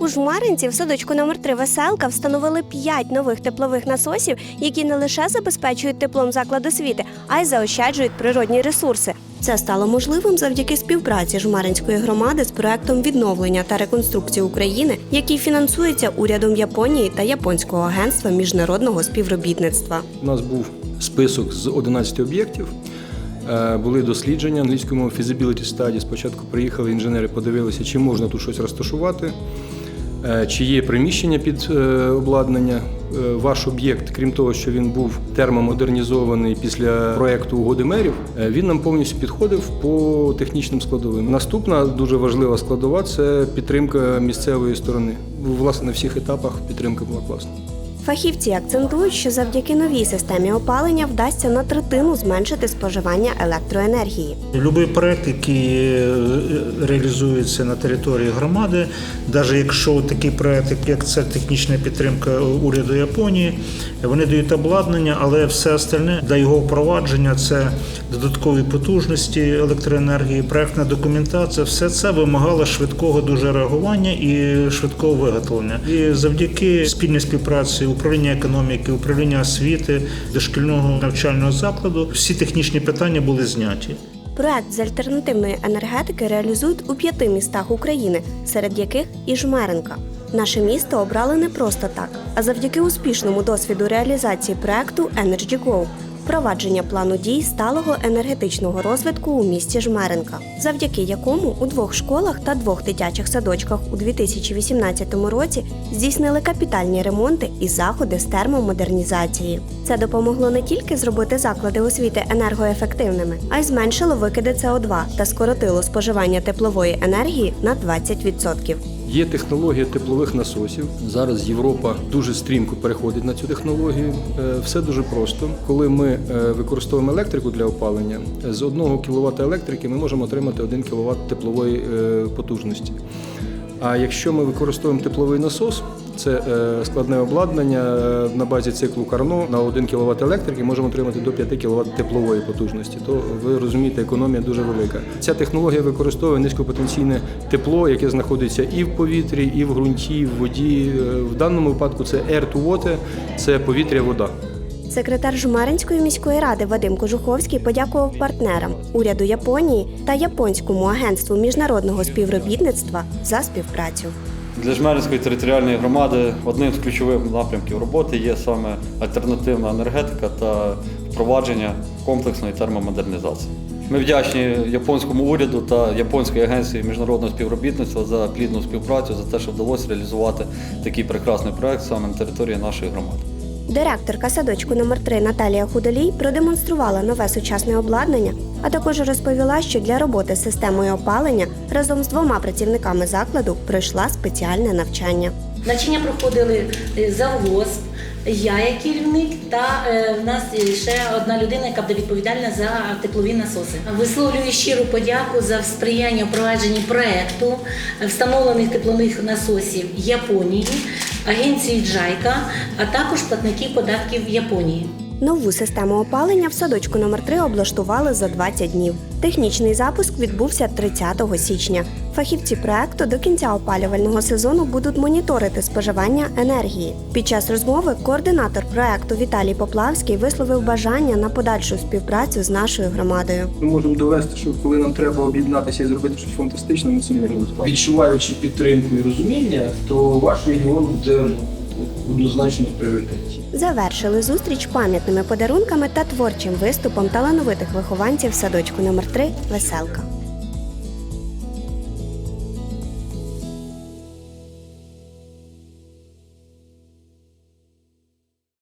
У Жмаринці в садочку номер 3 Веселка встановили 5 нових теплових насосів, які не лише забезпечують теплом заклад освіти, а й заощаджують природні ресурси. Це стало можливим завдяки співпраці Жмаринської громади з проектом відновлення та реконструкції України, який фінансується урядом Японії та Японського агентства міжнародного співробітництва. У нас був список з 11 об'єктів. Е, Були дослідження мовою feasibility study. Спочатку приїхали інженери, подивилися, чи можна тут щось розташувати, чи є приміщення під е, обладнання. Е, Ваш об'єкт, крім того, що він був термомодернізований після проекту угоди мерів, е, він нам повністю підходив по технічним складовим. Наступна дуже важлива складова це підтримка місцевої сторони. Власне, на всіх етапах підтримка була класна. Фахівці акцентують, що завдяки новій системі опалення вдасться на третину зменшити споживання електроенергії. Любий проект, який е, реалізується на території громади, навіть якщо такий проект, як це технічна підтримка уряду Японії, вони дають обладнання, але все остальне для його впровадження це додаткові потужності електроенергії, проектна документація, все це вимагало швидкого дуже реагування і швидкого виготовлення. І завдяки спільній співпраці управління економіки, управління освіти, дошкільного навчального закладу, всі технічні питання були зняті. Проект з альтернативної енергетики реалізують у п'яти містах України, серед яких і Жмеренка. Наше місто обрали не просто так, а завдяки успішному досвіду реалізації проекту Energy Go – впровадження плану дій сталого енергетичного розвитку у місті Жмеренка, завдяки якому у двох школах та двох дитячих садочках у 2018 році здійснили капітальні ремонти і заходи з термомодернізації. Це допомогло не тільки зробити заклади освіти енергоефективними, а й зменшило викиди СО2 та скоротило споживання теплової енергії на 20%. Є технологія теплових насосів. Зараз Європа дуже стрімко переходить на цю технологію. Е, Все дуже просто. Коли ми е, використовуємо електрику для опалення, з 1 кВт електрики ми можемо отримати 1 кВт теплової е, потужності. А якщо ми використовуємо тепловий насос, це е, складне обладнання е, на базі циклу Карно на 1 кВт електрики можемо отримати до 5 кВт теплової потужності. То ви розумієте, економія дуже велика. Ця технологія використовує низькопотенційне тепло, яке знаходиться і в повітрі, і в ґрунті, і в воді. Е, В даному випадку це air to water, це повітря-вода. Секретар Жмеринської міської ради Вадим Кожуховський подякував партнерам уряду Японії та японському агентству міжнародного співробітництва за співпрацю. Для Жмеринської територіальної громади одним з ключових напрямків роботи є саме альтернативна енергетика та впровадження комплексної термомодернізації. Ми вдячні японському уряду та японській агенції міжнародного співробітництва за плідну співпрацю, за те, що вдалося реалізувати такий прекрасний проект саме на території нашої громади. Директорка садочку номер 3 Наталія Худолій продемонструвала нове сучасне обладнання, а також розповіла, що для роботи з системою опалення разом з двома працівниками закладу пройшла спеціальне навчання. Навчання проходили е, завгосп, я як керівник, та е, в нас ще одна людина, яка буде відповідальна за теплові насоси. Висловлюю щиру подяку за сприяння впровадженні проекту встановлених теплових насосів Японії, агенції Джайка, а також платників податків в Японії. Нову систему опалення в садочку номер 3 облаштували за 20 днів. Технічний запуск відбувся 30 січня. Фахівці проекту до кінця опалювального сезону будуть моніторити споживання енергії. Під час розмови координатор проекту Віталій Поплавський висловив бажання на подальшу співпрацю з нашою громадою. Ми можемо довести, що коли нам треба об'єднатися і зробити щось фантастичне, ми це можемо. Відчуваючи підтримку і розуміння, то ваш регіон буде однозначно в пріоритеті. Завершили зустріч пам'ятними подарунками та творчим виступом талановитих вихованців садочку номер 3 Веселка.